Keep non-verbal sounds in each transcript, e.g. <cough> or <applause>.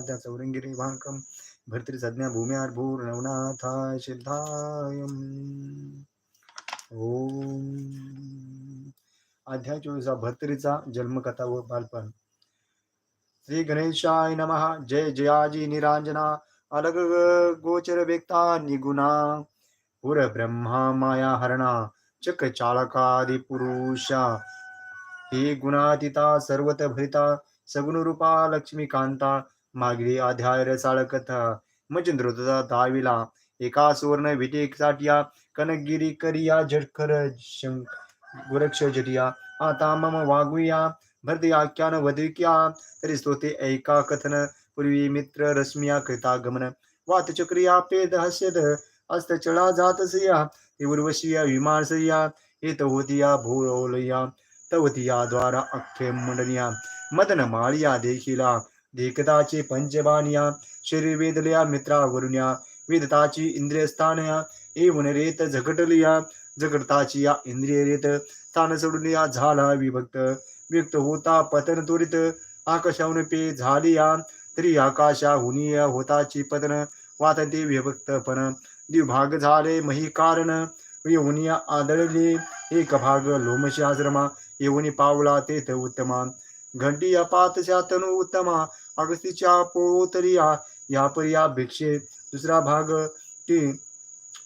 त्या चौरंगिरी भांकम भर्तृ संज्ञा भूम्यार भूर नवनाथाय सिद्धायम। ओम। अध्याय चोवीसा भर्तरीचा जन्मकथा व बालपण। श्री गणेशाय नमः। जय जयाजी निरांजना। अलग गोचर व्यक्ता निगुणा। पुर ब्रह्मा माया हरणा। चक चालकादि पुरुषा। हे गुणातीता सर्वत भरिता सगुण रूपा लक्ष्मीकांता। मागली अध्याय रसाळ कथा दाविला. एका सुवर्ण विटेकसाठिया कनकगिरी करिया झटकर शंक गुरक्ष जटिया आता मम वागुया. भरती आख्यान वधिक्या तरी स्तोते ऐका कथन. पूर्वी मित्र रश्मिया कृता गमन. वात चक्रिया पेद हस्यद. अस्त चळा जातसया उर्वशिया विमानसया हेत होतिया भूरोलया तवतिया द्वारा अख्खे मंडनिया मदन माळिया देखिला. देखताची पंचबानिया शरीर वेदलया मित्रावरुण्या वेदताची इंद्रिय स्थानया एवन रेत झगटलिया झगडताची या इंद्रिय रेत स्थान सोडून या झाला विभक्त व्यक्त होता पतन त्वरित आकाशाहून पे झालिया तरी आकाशा हुनिया होताची पतन वातते विभक्तपण द्विभाग झाले मही कारण येऊनिया आदळले एक भाग लोमशी आश्रमा येऊनी पावला तेथ उत्तमा घंटी अपातशा तनु उत्तमा अगस्तीच्या पोतरिया या पर्या भिक्षे. दुसरा भाग ती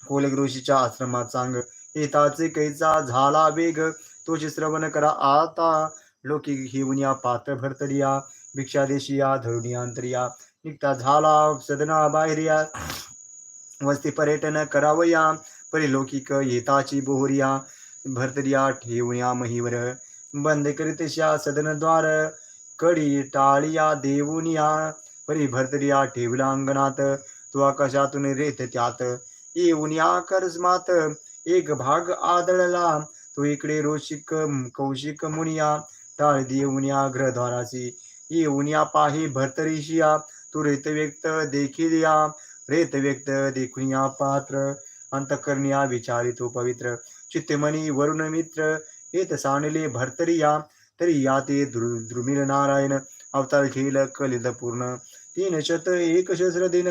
कोलक ऋषीच्या आश्रमात सांग. येताचे कैचा झाला वेग. तो श्रवण करा आता. लोकी या पात्र भरतरिया भिक्षा धरुणी धरुणियांतरिया. निघता झाला सदना बाहेरिया. वस्ती पर्यटन करावया. परिलौकिक येताची बोहरिया. भरतरिया ठेवण्या महिवर. बंद करीतशा सदनद्वार. कडी टाळिया देऊनिया परी भरतरिया ठेवला अंगणात तो आकाशातून रेत त्यात. येऊन अकस्मात एक भाग आदळला तो इकडे रोषिक कौशिक मुनिया टाळ देऊन ग्रहद्वारासी येऊन पाही भरतरीशिया तू रेत व्यक्त देखील या रेत व्यक्त देखून या पात्र. अंतकर्णिया विचारितो पवित्र. चित्तमणी वरुण मित्र येत सांडले भरतरिया तरी या ते द्रुमिल नारायण अवतार घेल कलित पूर्ण. तीन शत एक शस्त्र दिन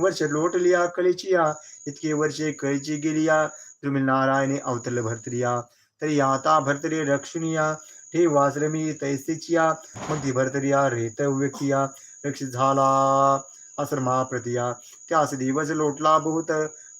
वर्ष लोटलिया कलिचिया इतके वर्षे कळीची गेलिया. द्रुमिल नारायण अवतरल भरतरिया. तरी आता भरतरी रक्षणीया. हे वासरमी तैसेचिया. मग ती भरतरिया रेत व्यक्तिया. रक्षित झाला असरमा प्रतिया त्यास दिवस लोटला बहुत.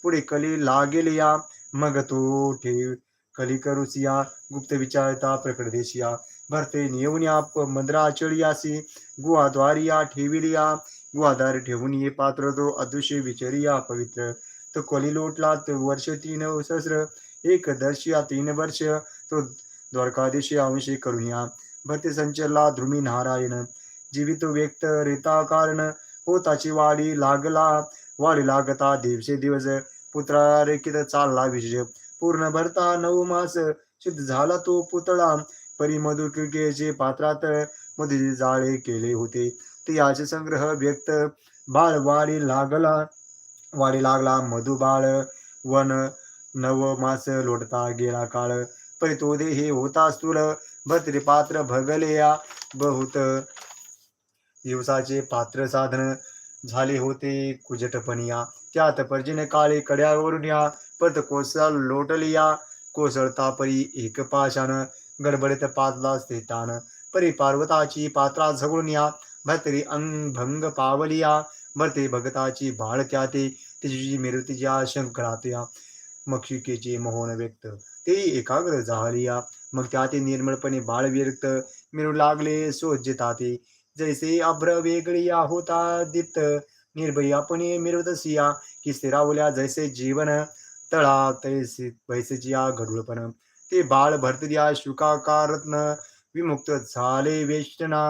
पुढे कली लागेलिया. मग तो ठेव कली करुसिया. गुप्त विचारता प्रकट देशिया. भरते नेऊन्या मंद्राचळियासी गुहाद्वारिया ठेविलिया. गुहाधार ठेवून ये पात्र तो अदृश्य विचरिया पवित्र. तो कोली लोटला तो वर्ष तीन सहस्र एक दर्शिया तीन वर्ष तो द्वारकादेशी अंशी करूया भरते संचला ध्रुमी नारायण. जीवित व्यक्त रेता कारण होताची वाडी लागला वाडी लागता दिवसे दिवस. पुत्रा रेखित चालला विशेष पूर्ण भरता नऊ मास सिद्ध झाला तो पुतळा. परी मधुकिळकेचे पात्रात मध्ये जाळे केले होते ते याचे संग्रह व्यक्त बाळ वाडी लागला वाडी लागला मधुबाळ वन नव मास लोटता गेला काळ. परी तो देहे होता स्थूल भत्री पात्र भगले या बहुत. दिवसाचे पात्र साधन झाले होते कुजटपणिया त्यात पर्जिन काळे कड्यावरून या परत कोसळ लोटलिया कोसळता परी एक पाशान गडबडीत पातला स्थितान परी पार्वताची पात्रा झगडून या. भरतरी अंग भंग पावलिया भरते भगताची बाळ त्या ते तिची मिरतीच्या शंकरात या. मक्षिकेचे मोहन व्यक्त. ते एकाग्र झालिया मग त्या ते निर्मळपणे बाळ व्यक्त मिरू लागले सोज्यता ते जैसे अभ्र वेगळिया होता दीप्त. निर्भयापणे मिरवतसिया की स्थिरावल्या जैसे जीवन. तळा तैसे वैसेची या घडूळपण. ते बाळ भरतर्या शुकाकारत्न विमुक्त झाले वेष्टना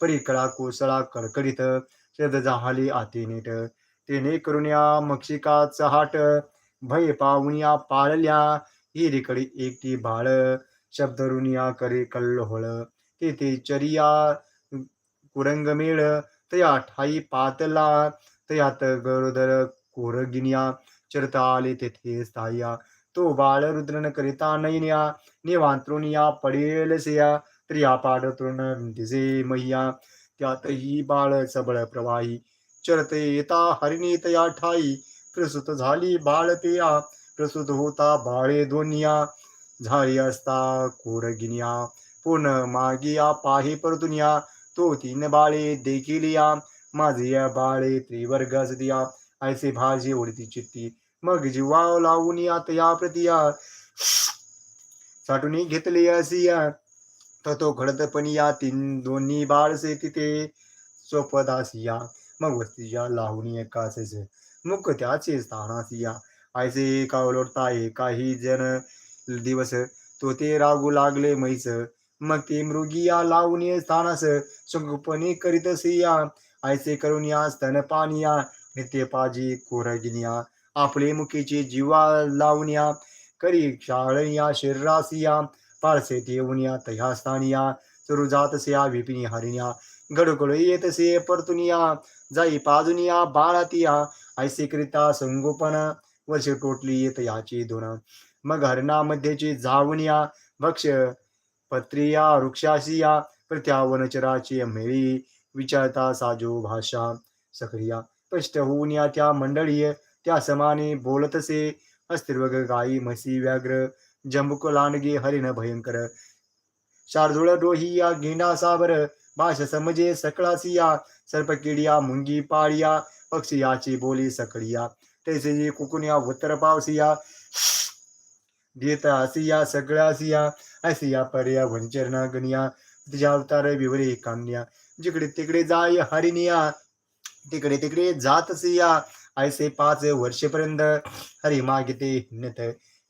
परिकळा कोसळा कडकडीत शद झाली आती नीट. तेने करुण्या मक्षिका चहाट भय पाहुण्या पाळल्या हिरीकडे एकटी बाळ शब्दरुनिया करे कल्लोळ. ते ते चरिया कुरंगमेळ तया ठाई पातला तयात गरोदर कोरगिन्या चरता आले तेथे स्थाया तो बाळ रुद्रन करिता नैन्या पडेल सिया त्रिया पाडतृण दिजे मैया त्यातही बाळ सबळ प्रवाही. चरते येता हरिणी तया ठाई प्रसूत झाली बाळ पेया प्रसूत होता बाळे दोनिया. झाली असता कोरगिनिया पुन मागिया पाहे परतुनिया तो तीन बाळे देखील या माझे या बाळे त्रिवर्गास दिया. ऐसे भाजी ओढती चित्ती मग जीवा लावून या तया प्रतिया साठून घेतले असिया तर तो घडतपणी या तीन दोन्ही बाळसे तिथे सोपदासिया मग वस्तीच्या लावणी एकासेच मुख त्याचे स्थानासिया ऐसे एका लोटताय काही जन दिवस तो ते रागू लागले मैस मग ते मृगी या लावणी स्थानास संगोपणी करीत या. ऐसे करून या स्तन पानिया नित्य पाजी कोरगिनिया आपले मुखीची जीवा लावण्या करी शाळया शरीरासिया पाळसे देऊनिया तया स्थानिया सुरू जातसिया विपिनी हरिण्या गडगड येतसे परतुनिया जाई पाजुनिया बाळातिया ऐसे करिता संगोपन वर्ष टोटली येत याची दोन मग हरणामध्येची जावनिया भक्ष पत्रिया वृक्षासिया प्रत्या वनचराची मेळी विचारता साजो भाषा सक्रिया स्पष्ट होऊन या त्या मंडळी त्या समाने बोलतसे अस्थिर्वग गाई म्हशी व्याघ्र जंबुक लांडगे हरिण भयंकर. शार्दूळ डोहिया गेंडा सावर भाष समजे सकळासिया सर्पकिडिया मुंगी पाळिया पक्षियाची बोली सकळिया. तैसे जे कुकुनिया उत्तर पावसिया देत आसिया सगळ्यासिया असिया पर्या वंचरणा गणिया तिच्या अवतार विवरे कान्या जिकडे तिकडे जाय हरिनिया. तिकडे तिकडे जात सिया ऐसे पाच वर्षेपर्यंत. हरी मागिते हिंडत.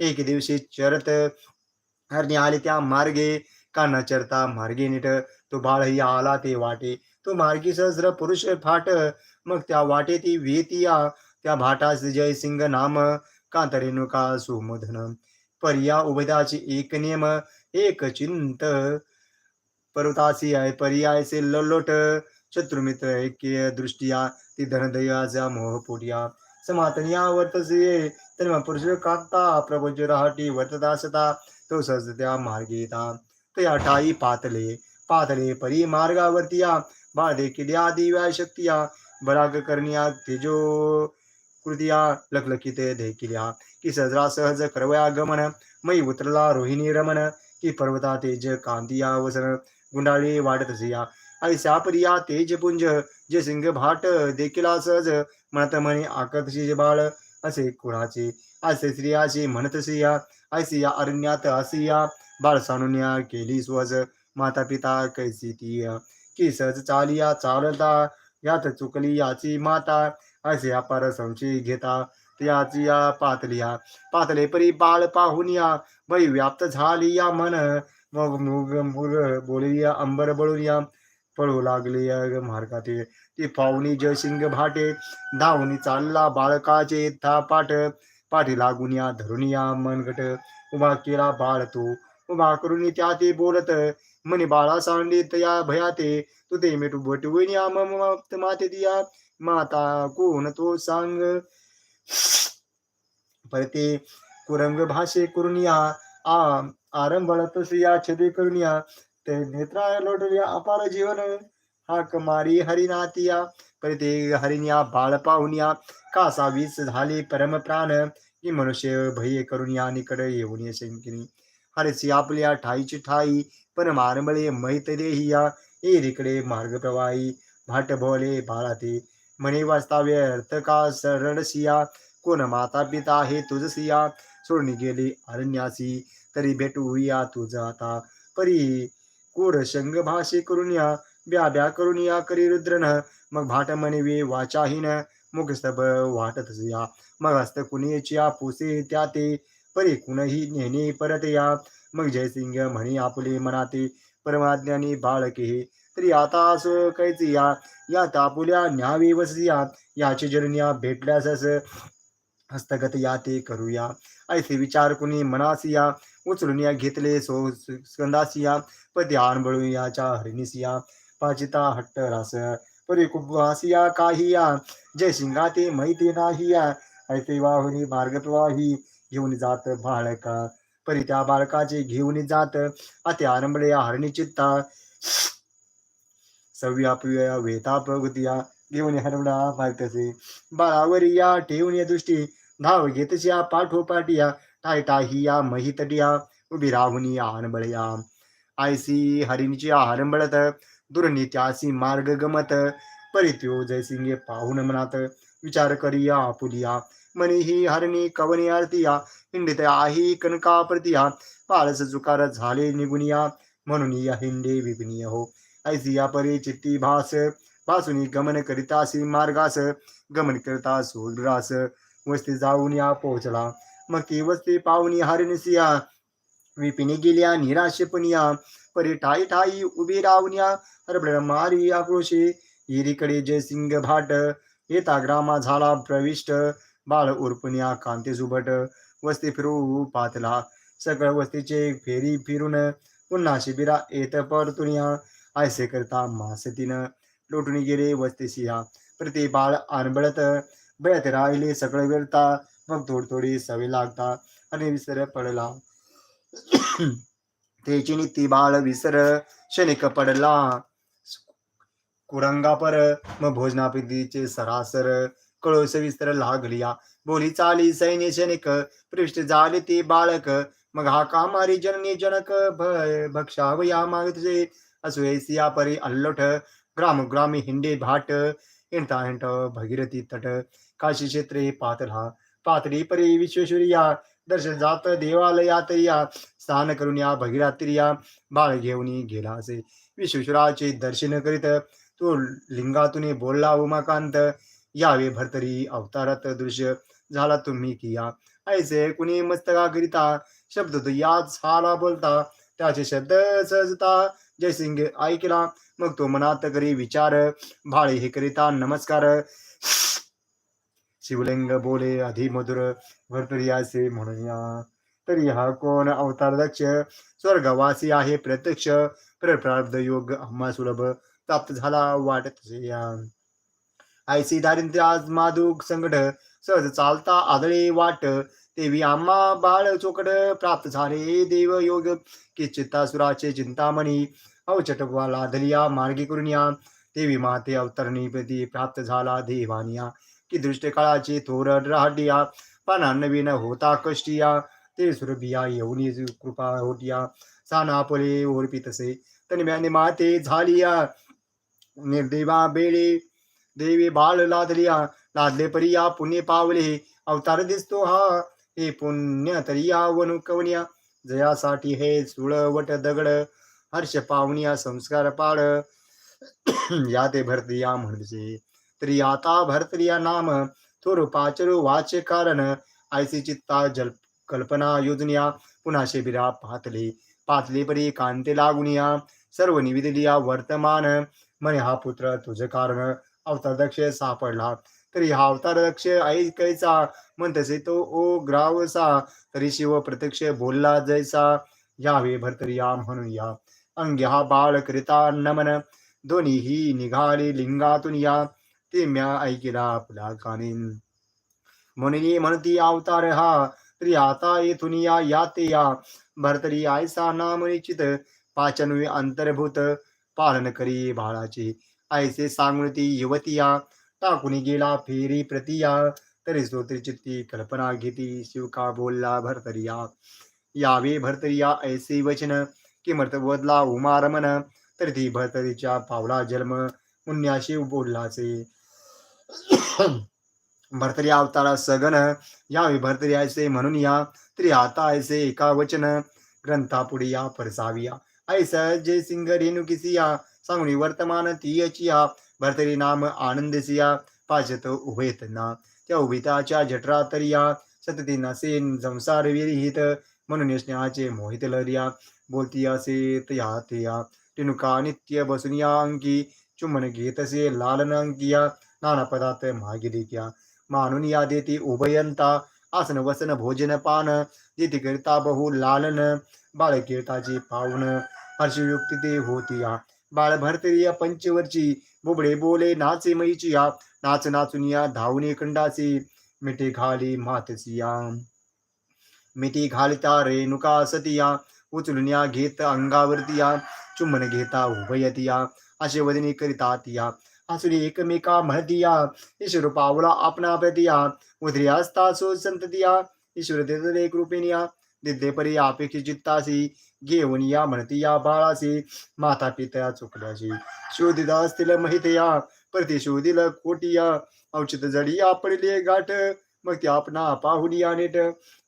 एक दिवशी चरत. हरणी आले त्या मार्गे. का न चरता मार्गे नीट. तो बाळही आला ते वाटे. तो मार्गी सहस्र पुरुष फाट. मग त्या वाटे ती वेतिया त्या भाटास जयसिंग नाम. कांतरेणुका सुमधन. पर्या उभदाची एक नियम एक चिंत. पर्वतासी आहे पर्यायचे ललोट. शत्रुमित्र ऐक्य दृष्टिया. ती धनदयाचा मोह पोटिया समातनिया वर्तसे तन्म पुरुष कांता प्रभुज राहटी वर्तदासता तो सजत्या मार्गेता तया ठाई पातले पातले परी मार्गावरतिया. बाळ देखील दिव्या शक्तिया बराग करण्या तेजो कृतिया लखलखित किल्या. की सजरा सहज करवया गमन मई उतरला रोहिणी रमन. की पर्वता तेज कांतिया वसन गुंडाळी वाढत सिया. ऐसा परिया तेज पुंज जे सिंग भाट देखिला सहज म्हणत म्हणे आकर्षी बाळ असे कुणाचे असे स्त्रियाची म्हणत सिया ऐसिया अरण्यात असिया बाळ सानुन्या केली स्वज माता पिता कैसी ती की सहज चालिया चालता यात चुकली याची माता असे अपार संशय घेता त्याची या पातलिया पातले परी बाळ पाहुनिया वै व्याप्त झाली या मन मग मुग मुर बोलिया अंबर या पळू लागले या मार्गाते ती पाहुणी जयसिंग भाटे धावणी चालला बाळकाचे थापाट. पाठी लागून या धरून या मनगट. उभा केला बाळ तो उभा करून त्या ते बोलत. म्हणे बाळा सांडित या भयाते तू ते मेटू बटवून या मम माते दिया. माता कोण तो सांग. परते कुरंग भाषे करून या आ या छदे करून या. ते नेत्रा लोटल्या अपार जीवन. हा कमारी हरिनाथिया परिते हरिण्या बाळ पाहुनिया कासा वीस झाले परम प्राण. की मनुष्य भय करून या निकड येऊन शंकिनी हरसी आपल्या ठाईची ठाई पण मारमळे मैत देहिया ए रिकडे मार्ग प्रवाही भाट भोले बाळाते. म्हणे वाचतावे अर्थ का सरडसिया कोण माता पिता हे तुझसिया सोडणी गेली अरण्यासी तरी भेटू या तुझ आता. परी कोड शंग भाषे करून या ब्या ब्या करून या करी रुद्रन. मग भाट म्हणवे वाचाहीन मुखस्तभ वाटत या मग हस्त कुणीच्या पुसे त्या ते परी कुणही नेणे परत या. मग जयसिंग म्हणे आपले मनाते परमाज्ञानी बाळके तरी आता असं कैच या या तापुल्या न्यावी वसिया. याची जरण्या भेटल्यास हस्तगत या ते करूया। ऐसे विचार कुणी मनासिया उचलून या घेतले सो स्कंदासिया पती आणबळून हरिणिसिया पाचिता हट्ट रास परी कुंभासिया काहिया जय शिंगाते मैते नाहिया ऐसे वाहुनी मार्ग प्रवाही घेऊन जात बाळका परी त्या बाळकाचे घेऊन जात अति आरंभले हरणी चित्ता सव्यापव्या वेता प्रगतिया घेऊन हरवला मागतसे बाळावर या ठेवून या दृष्टी धाव घेतशा पाठोपाठिया टाय टाहिया महितडिया उभी राहुनी आनबळया आयसी हरिणीची बळत दुर्नित्यासी मार्ग गमत परित्यो जयसिंगे पाहुन मनात विचार करिया आपुलिया. मनी ही हरणी कवनी आरतीया हिंडित आही कनका प्रतिया पाळस चुकार झाले निगुनिया म्हणून या हिंडे विपिनीय हो. ऐसी या परी चित्ती भास भासुनी गमन करितासी मार्गास गमन करता सोडरास वस्ती जाऊन या पोहोचला. मग ती वस्ती पाहुणी हरिणसिया विपिनी गेल्या निराशेपणिया परी ठाई ठाई उभी रावण्या हरबळ मारी आक्रोशी. हिरीकडे जयसिंग भाट. येता ग्रामा झाला प्रविष्ट. बाळ उर्पण्या कांती सुभट. वस्ती फिरू पातला. सगळ वस्तीचे फेरी फिरून पुन्हा शिबिरा येत परतुनिया आयसे करता मासतीन लोटून गेले वस्तीसिया प्रति बाळ आनबळत बळत राहिले सगळं वेळता मग थोडी थोडी सवय लागता आणि विसर पडला. <clears throat> तेची नीती बाळ विसर क्षणिक पडला. कुरंगापर मग भोजनापितीचे सरासर कळोस विस्तर लागलिया. बोली चाली सैन्य क्षणिक पृष्ठ झाले ती बाळक. मग हा कामारी जननी जनक भ- भक्षावया मागतसे असुयसिया परी अल्लोठ ग्राम ग्रामी हिंडे भाट. हिंडता हिंट भगीरथी तट काशी क्षेत्रे पातला पातळी परी विश्वेश्वरिया दर्शन जात देवालयात या स्नान करून या भगीरात्री भगीरथीरिया बाळ घेऊन गेला असे। विश्वेश्वराचे दर्शन करीत तो लिंगातून बोलला उमाकांत यावे भरतरी अवतारात दृश्य। झाला तुम्ही किया। ऐसे कुणी मस्तका करिता। शब्द तो याच झाला बोलता। त्याचे शब्द सहजता जयसिंग ऐकला। मग तो मनात करी विचार भाळे हे करिता नमस्कार. शिवलिंग बोले अधिमधुर भरतरी म्हणून म्हणूया. तरी हा कोण अवतार दक्ष? स्वर्गवासी आहे प्रत्यक्ष प्रारब्ध योग आम्हा सुलभ प्राप्त झाला वाटत या आयसी दारिद्र्य आज मादुक संकट सहज चालता आदळे वाट. देवी आम्हा बाळ चोकड प्राप्त झाले देव योग. की चित्तासुराचे चिंतामणी अवचटकवा लादलिया मार्गी करून या देवी माते अवतरणी प्रती प्राप्त झाला देवानिया। की दृष्ट काळाचे थोर राहडिया पाना नवीन होता कष्टिया ते सुरभिया येऊनी कृपा होटिया। साना ओरपी तसे तनम्याने माते झालिया। निर्देवा बेळे देवी बाळ लादलिया लादले परिया पुण्य पावले। अवतार दिसतो हा हे पुण्य तरिया वनु कवण्या जयासाठी हे सुळवट दगड हर्ष पावनिया संस्कार पाड। या ते भरतिया म्हणजे तरी आता भरतरिया नाम। थोर पाचरू वाचे कारण। आयसी चित्ता जल कल्पना योजनिया। पुन्हा शेबिरा पातली। पातली परी कांते लागुनिया। सर्व निविदलिया वर्तमान। म्हणे हा पुत्र तुझ कारण। अवतार दक्ष सापडला। तरी हा अवतार दक्ष ऐकायचा। म्हणतसे तो ओ ग्रावसा। तरी शिव प्रत्यक्ष बोलला जैसा यावे भरतरिया म्हणून या। अंग्या बाळ कृता नमन। दोन्हीही निघाले लिंगातून या ते म्या ऐकिला आपला कानीन म्हणून म्हणती अवतार। हा तरी आता येथून या या ते या भरतरी आयसा नाम निश्चित अंतर्भूत पालन करी बाळाचे आयसे सांगून ती युवतिया। टाकून गेला फेरी प्रतिया। तरी स्तोत्री चित्ती कल्पना घेती। शिवका बोलला भरतरिया। यावे भरतरिया ऐसे वचन। किमर्थ वदला उमारमन तर ती भरतरीच्या पावला जन्म पुण्या बोललाचे <coughs> भरतरी अवतारा सगन या भरतरी ऐसे म्हणून या तरी आता ऐसे एका वचन ग्रंथा पुढे या. परसाविया ऐसा जय सिंग रेणुकिसिया सांगणी वर्तमान तियचिया भरतरी नाम आनंदसिया पाचत उभेत ना त्या उभिताच्या जठरा तरिया सतती नसे संसार विरहित म्हणून स्नेहाचे मोहित लहरिया बोलती असे तया। तया रेणुका नित्य बसुनिया अंकी चुंबन घेतसे लालन अंकिया नाना पदार्थ मागिली क्या मानून या देती उभयंता आसन वसन भोजन पान देती करता बहु लालन बाळ कीर्ताची पावन हर्षयुक्ती ते होतिया। बाळ भरतरिया पंचवर्ची बुबडे बोले नाचे मैचिया नाच नाचुनिया धावणे कंडासी मिठी घाली मातसिया। मिठी घालिता रेणुका सतिया उचलून या घेत अंगावरतिया चुंबन घेता उभयतिया असे वदने करीतात या. असुरी एकमेका म्हणतिया ईश्वर पावला आपणा प्रतिया उधरी असता सो संततिया ईश्वर देत कृपेनिया दिदे परी अपेक्षित चित्तासी घेऊन या म्हणती या बाळासी माता पित्या चुकल्याशी. शोधित असतील महितया प्रति शोधिल कोटिया औचित जडिया पडले गाठ. मग ती आपणा पाहुनिया नेट.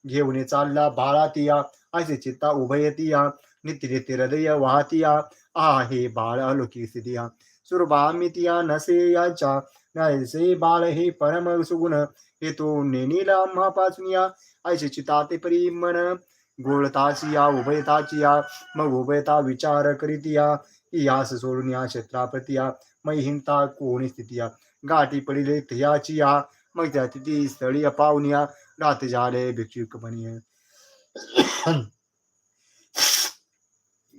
घेऊन चालला बाळातिया असे चित्ता उभयतिया नित्य नित्य हृदय वाहतिया आ हे बाळ अलौकिक स्थितिया. सुरभामितिया नसे याच्या नसे बाळ हे परम सुगुण हे तो नेनीला महापाचनिया. ऐसे चिता ते परी मन गोळताची या उभयताची या मग उभयता विचार करीतिया. यास सोडून या क्षेत्राप्रतिया मग हिंता कोणी स्थितिया. गाठी पडिले तयाची या मग त्या तिथी स्थळी पाहुनिया रात झाले भिक्षुक म्हणे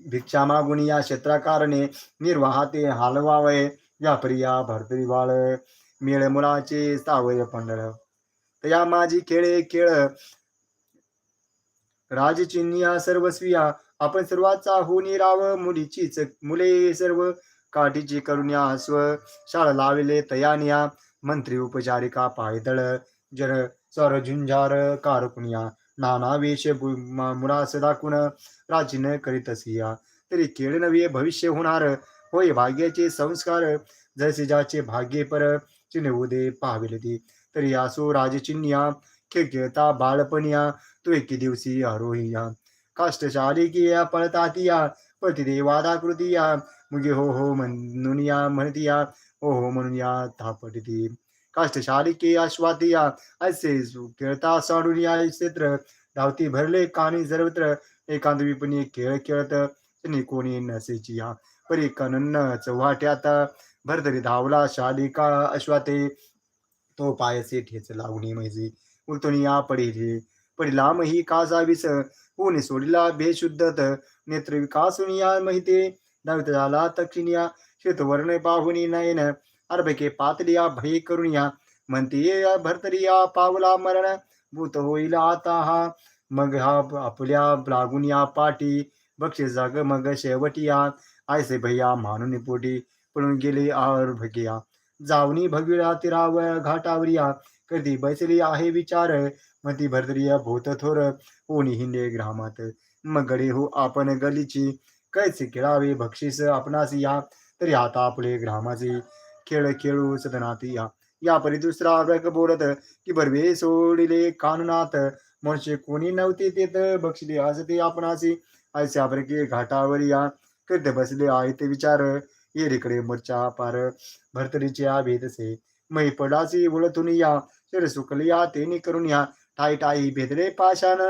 भिक्षा मागून या क्षेत्राकारणे निर्वाहाते हालवावय या प्रिया भरतरी बाळ मेळ मुलाचे सावय पंडळ. तया माझी खेळे खेळ राजचिन्या सर्वस्विया आपण सर्वाचा होनी राव मुलीचीच मुले सर्व काठीची करुण्या स्व शाळा लाविले तयानिया मंत्री उपचारिका पायदळ जर स्वर कारकुनिया नाना वेश मुळास दाखवून प्राचीन करीत असिया तरी केळ नव्हे भविष्य होणार. होय भाग्याचे संस्कार. जसे ज्याचे भाग्य पर चिन्ह उदे पाहाविले ती. तरी असो राजचिन्या. खेळता बाळपणिया. तो एके दिवशी आरोहिया. काष्टशाली की या पळतातिया प्रतिदेवादाकृतिया मुगे हो हो म्हणून या म्हणतिया. हो हो म्हणून या थापटती काष्टशाली के आश्वातिया ऐसे खेळता साडून या क्षेत्र. धावती भरले कानी सर्वत्र एकांत विपणी खेळ खेळत आणि कोणी नसेची या परी कनन्न चव्हाट्यात भरतरी धावला शालिका अश्वाते तो पायसे ठेच लावणी मैजी उलतुनी या पडिले पडिला मही काजाविस कोणी सोडिला बेशुद्धत. नेत्र विकासून या महिते नवित झाला तक्षिणिया श्वेतवर्ण पाहुनी नयन. अर्भके पातलिया भय या म्हणते भरतरिया पावला मरण भूत होईल आता हा मग हा आपल्या लागून या पाठी बक्षीस जाग मग शेवटिया आयसे भैया मानून पोटी पळून गेले अर्भकिया भगिया जावनी भगविरा तिराव घाटावरिया कधी बैसली आहे विचार मती भरतरिया भूत थोर कोणी हिंडे ग्रामात. मग गडे हो आपण गलीची कैसे खेळावे बक्षीस आपणास या तरी आता आपले ग्रामाचे खेळ खेळू सदनाती या या परी दुसरा वर्ग बोलत की बरवे सोडिले कानुनात मनुष्य कोणी नव्हते तेत बक्षिले ते आपणासी आयस्या आब्रके घाटावर या करते बसले आहे ते विचार येरीकडे मोर्चा पार भरतरीच्या भेदसे मै पडासी बोलतून या शिर सुकलिया तेनी करून या टाई टाई भेदले पाशान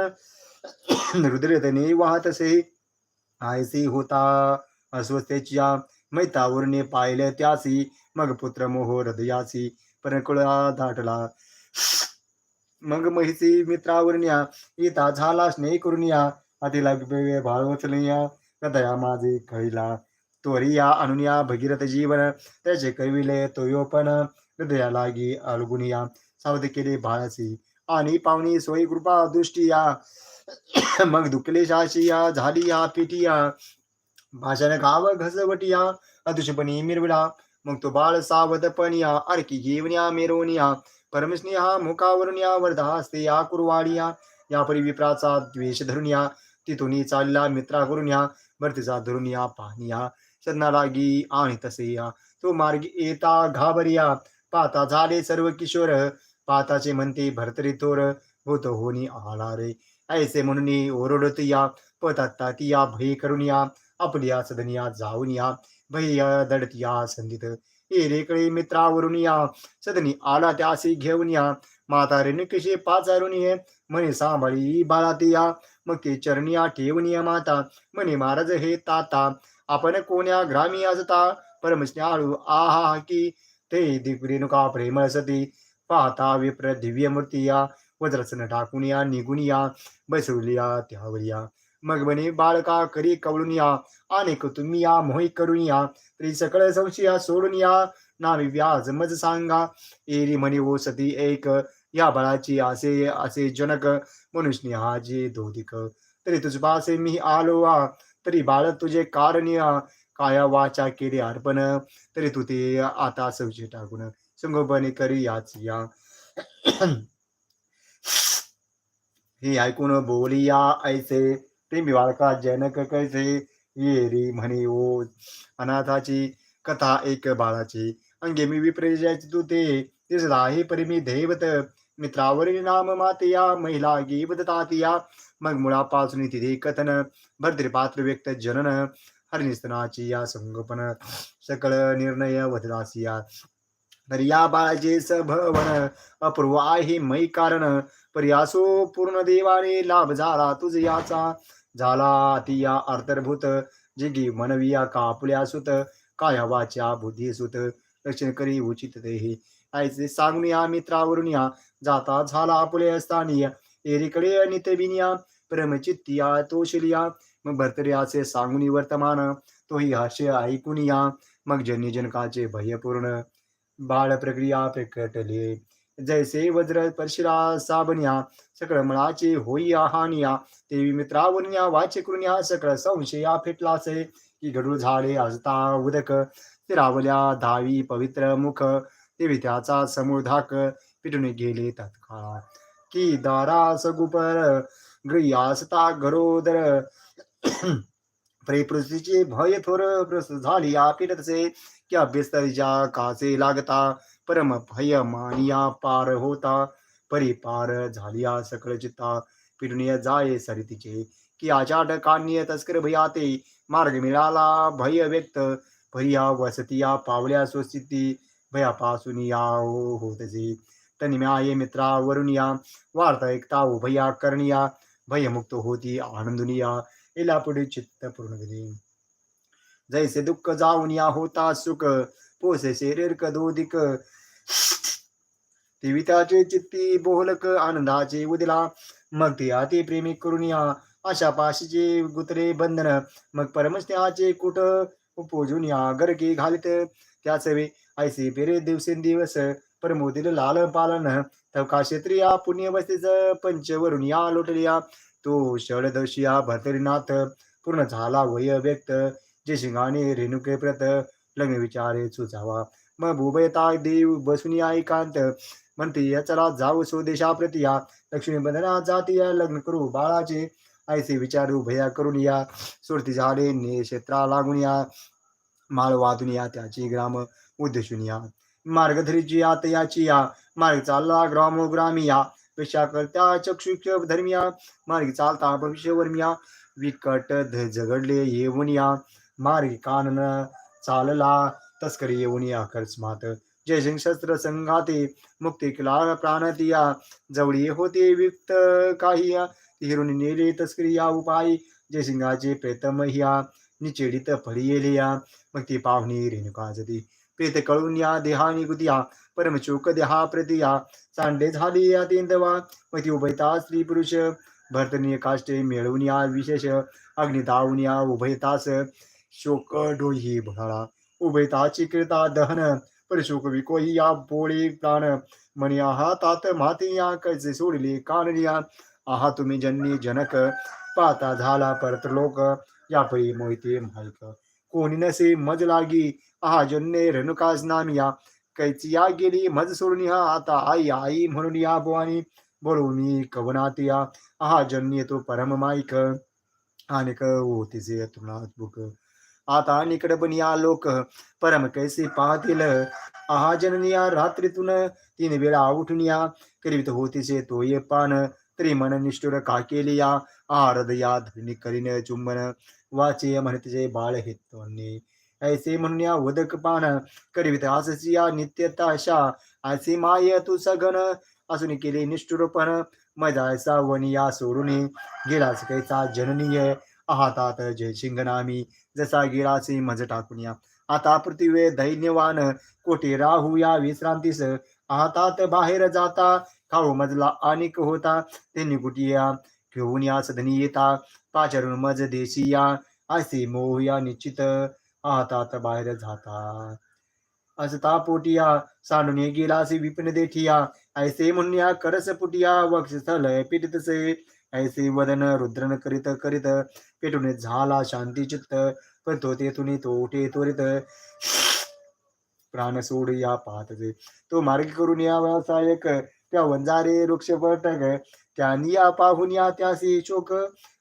रुद्रतने वाहतसे आयसी होता अस्वस्थेच्या मैतावरणे पाहिले त्यासी मग पुत्र मोह हृदयासी परकुळा दाटला मग महिसी मित्रावरण्या इता झाला स्नेह करून या अतिला भाळवचलया कदया माझे खैला. तोरिया अनुनिया भगीरथ जीवन त्याचे कविले तोयोपण हृदया लागी अलगुनिया सावध केले बाळासी आणि पाहुणी सोयी कृपा दृष्टी या. मग दुखले शाशिया झाली या पिटिया भाषण गाव घसवटिया अदुषपणी मिरविला. मग तो बाळ सावधपणिया अर्की घेवनिया मेरोनिया परमस्नेहा मुखावरून या हस्ते या कुरवाडिया. या परी विप्राचा द्वेष धरून या. तिथून चालला मित्रा करून या. भरतीचा धरून या पाहनिया सदना लागी आणि तसे या. तो मार्गी येता घाबरिया. पाता झाले सर्व किशोर. पाताचे म्हणते भरतरी थोर. होत होनी आला रे. ऐसे म्हणून ओरडत या. पतात या भय करून या. आपल्या सदनिया जाऊन या भय दडत या संधीत ए रेकडे मित्रावरून या सदनी आला त्यासी घेऊन या माता रेणुकेशे पाचारून ये म्हणे सांभाळी बाळाती या मग ते चरणिया ठेवून या माता म्हणे महाराज हे ताता आपण कोण्या ग्रामी असता परमस्न्याळू आहा की ते दिग्रेणुका प्रेम सती पाहता विप्र दिव्य मूर्ती या वज्रसन टाकून या निघून या बसवली या त्यावर या. मग म्हणे बाळका करी कवळून या अनेक तुम्ही या मोही करून या तरी सकळ संशया सोडून या नावी व्याज मज सांगा. एरी म्हणे ओ सती एक या बाळाची असे असे जनक मनुष्य हाजे धोदिक तरी तुझपासे मी आलो आ तरी बाळ तुझे कारण या काया वाचा केले अर्पण तरी तू ते आता सवची टाकून संगोपने करी याच या. <clears throat> हे ऐकून बोलिया ऐसे प्रेमी बाळका जनक कैसे येरी म्हणी ओ अनाथाची कथा एक बाळाची. अंगे मी विप्रेजायची तू ते. दिसला आहे परिमी दैवत. मित्रावरील नाम मातिया महिला गीबदतातिया मग मुळापासून तिथे कथन भरतरी व्यक्त जनन. हरिनिस्तनाची या संगोपन. सकळ निर्णय वधदासिया तर या बाळाचे सभवन अपूर्व आहे मै कारण. पर्यासो पूर्ण देवाने लाभ झाला तुझ याचा. झाला अतिया अंतर्भूत जिगी मनविया कापल्या सुत. काया हवाच्या बुद्धी सुत. रक्षण करी उचित देही ऐसे सांगून या मित्रावरून या. जाता झाला आपले असतानी एरीकडे नितबिनिया परमचित्तिया तोशिलिया मग भरतर्याचे सांगून वर्तमान. तोही हास्य ऐकून या. मग जन्य जनकाचे भयपूर्ण बाळ प्रक्रिया प्रकटले. जैसे वज्र परशिरा साबनिया सकळ मळाचे होई हानिया देवी मित्रावनिया वाचे करून सकळ संशया फेटलासे की घडूळ झाडे आजता उदक तिरावल्या धावी पवित्र मुख देवी त्याचा समूळ धाक पिटून गेले तत्काळ. की दारा सगुपर गृयासता गरोदर प्रेपृथीचे भय थोर प्रस झाली या तसे की अभ्यस्तरीच्या काचे लागता? परम भय मानिया पार होता परी पार झालिया सकळ चित्ता. पिटून जाये सरितीचे की आचाट कान्य तस्कर भयाते. मार्ग मिळाला भय व्यक्त भरिया वसतिया पावल्या स्वस्थिती. भयापासून या हो होतजे तनिम्याये मित्रावरून या वार्ता एकता उभया करनिया. भयमुक्त होती आनंदुनिया. इला पुढे चित्त पूर्ण जैसे दुःख जाऊन या होता सुख पोसे शरीर कदोदिक देविताचे चित्ती बोहलक आनंदाचे उदिला. मग ते अति प्रेमी करून या. अशा पाशीचे गुतरे बंधन. मग परमस्नेहाचे कुट उपजून या. गरके घालित. त्याच वे ऐसे पेरे दिवसेंदिवस परमोदिल लाल पालन. तवका क्षेत्रिया पुण्यवस्थेच पंचवरून या लोटलिया. तो हा भरतरीनाथ पूर्ण झाला वय व्यक्त. जे शिंगाने रेणुके प्रत लग्न विचारे सुझावा. मग भूभयता देव बसून या एकांत म्हणते या चला जाऊ स्वदेशाप्रती या लक्ष्मी बंधना जाती या लग्न करू बाळाचे. ऐसे विचारू भया करून या. सुरती झाले ने क्षेत्रा लागून या. माळ वाहून या त्याची ग्राम उद्देशून या. मार्गधरीची या याची या. मार्ग चालला ग्रामोग्रामी या. पेशा करता चक्षुक्ष धर्मिया मार्ग चालता भविष्यवर्मिया विकट ध- झगडले येऊन या. मार्ग कानन चालला तस्करी येऊन या. अकस्मात जयसिंग शस्त्र संघाते मुक्ती किला प्राणतिया जवळी होते विक्त काही या. हिरून नेले तस्करी या उपाय. जयसिंगाचे प्रेतम या. निचेडित फळी येले या. मग ती पाहुणी रेणुका जती. प्रीत कळून या देहानी गुदिया परमचोक देहा प्रतिया सांडे झाली या तेंदवा मती उभयता स्त्री पुरुष भरतनीय काष्टे मिळवून या विशेष अग्निदावून या उभयतास शोक डोही भळा उभयता चिकृता दहन परशोक विकोही या बोळी प्राण म्हणी आहा तात माती या कैसे सोडले कानलिया आहा तुम्ही जन्नी जनक पाता झाला परत लोक या परी मोहिते मालक कोणी नसे मज लागी आहा रेणुकाज रेणुकास नामिया कैची या गेली मज सोडून हा आता आई आई म्हणून या बोवानी. बोलवून कवनात या. आहा जन्य तो परम माईक. आणि ओतीचे तुला बुक. आता निकडे पण या लोक. परम कैसे पाहतील? आहा जननी या रात्रीतून. तीन वेळा उठून या. करीत होतीचे तो ये पान. तरी मन निष्ठुर का केली या? आरद या धरणी करीन चुंबन. वाचे म्हणतीचे बाळ हितवणी ऐसे म्हणून या उदक पान करीत आसची या नित्यता अशा ऐसे माय तू सगन असून केले निष्ठुरपण मजायचा वनिया सोडून गेलाच कैसा जननीय आहातात जय शिंगनामी जसा गेलाचे मज टाकून या. आता पृथ्वी दैन्यवान कोठे राहू या विश्रांतीस? आहातात बाहेर जाता खाऊ मजला अनेक होता त्यांनी या? घेऊन या सदनी येता पाचरून मज देशी या असे मोह या निश्चित आतात बाहेर जाता असता पोटिया सांडून गेला असे विपिन देठिया. ऐसे म्हणूया करस पुटिया वक्षस्थल पिटितसे. ऐसे वदन रुद्रन करीत करीत पेटून झाला शांती चित्त. पण तो तेथून तो उठे त्वरित. प्राण सोड या पाहतचे तो मार्ग करून या व्यवसायक. त्या वंजारे वृक्ष पटक. त्यांनी या पाहून या त्यासी शोक.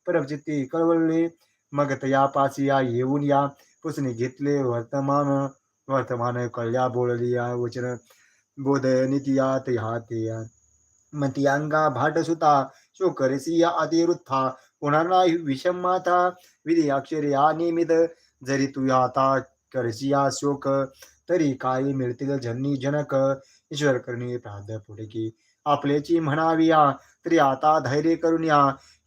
परमचित्ती कळवळले मग तया पासी या येऊन या. पुसणे घेतले वर्तमान वर्तमान कळल्या बोलली या वचन बोध नितिया तया. ते मती अंगा भाट सुता शोकरसी अतिरुत्था कोणाला विषम माता विधी अक्षरे या निमित जरी तू आता करसिया शोक तरी काही मिळतील जननी जनक ईश्वर करणी प्राध पुढे की आपल्याची म्हणावी या तरी आता धैर्य करून या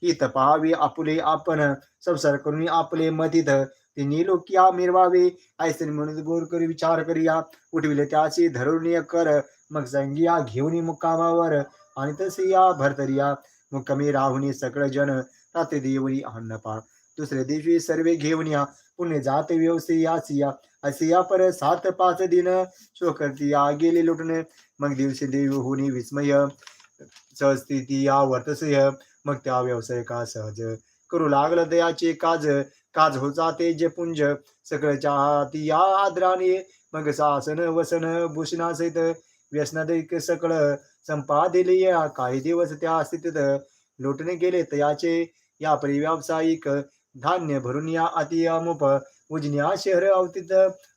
ही तपावी आपुले आपण संसार करून आपले मतित तिन्ही लोकिया मिरवावे. ऐसे म्हणून गोर करी विचार करिया. उठविले त्याची धरुणीय कर मग संगिया घेऊन मुक्कामावर. आणि तसे या भरतरिया. मुक्कामी राहुनी सकळ जन रात्री देवनी अन्नपा दुसऱ्या दिवशी सर्वे घेऊन या. पुणे जात व्यवसाय या. असे या पर सात पाच दिन. शोकरती या गेले लुटणे मग दिवशी देव होणी विस्मय. सहस्थिती या वर्तसय. मग त्या व्यवसायका सहज? करू लागलं दयाचे काज. काज हो जाते जे पुंज सकळच्या हाती या आदराने. मग सासन वसन भूषणासहित व्यसनादैक सकळ संपादिले या. काही दिवस त्या स्थितीत लोटणे गेले तयाचे. या परिव्यावसायिक धान्य भरून या अति अमुप उजन्या शहर अवतीत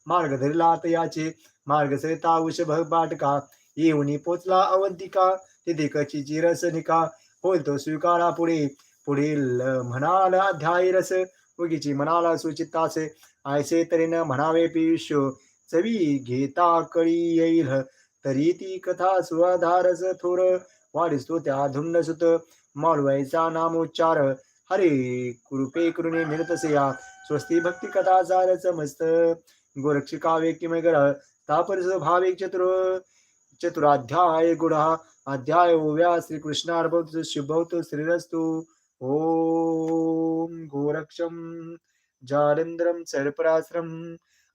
मार्ग धरला तयाचे. मार्ग सरिता वृषभ बाटका येऊन पोचला अवंतिका. तिथे कची रस निका होईल तो स्वीकारा पुढे. पुढील म्हणाल अध्याय रस. उगीची म्हणाला सुचित्तास आयसे तरीन म्हणावे पियुष्य चवी घेता कळी येईल. तरी ती कथा सुधारस थोर. वाढिस्तो त्या धुंड सुत मालवायचा नामोच्चार. हरे कृपे कृणे मिळतसे या स्वस्ती भक्ती कथा झाल्याच मस्त. गोरक्षिकावे गोरक्षिका व्यक्तिमगर तापरस भावे चतुर. चतुराध्याय गुढा अध्याय ओव्या श्रीकृष्णार्भवत शुभवत श्रीरस्तु. ॐ गोरक्षं जालन्द्रं सर्पराश्रम्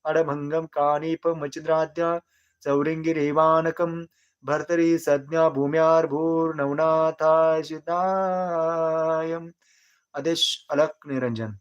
अडभङ्गं कानीपमचिद्राद्या चौरिङ्गिरेवानकं भर्तरि सज्ञा भूम्यार्भूर्नवनाथाशितायम्। अदेश अलक निरंजन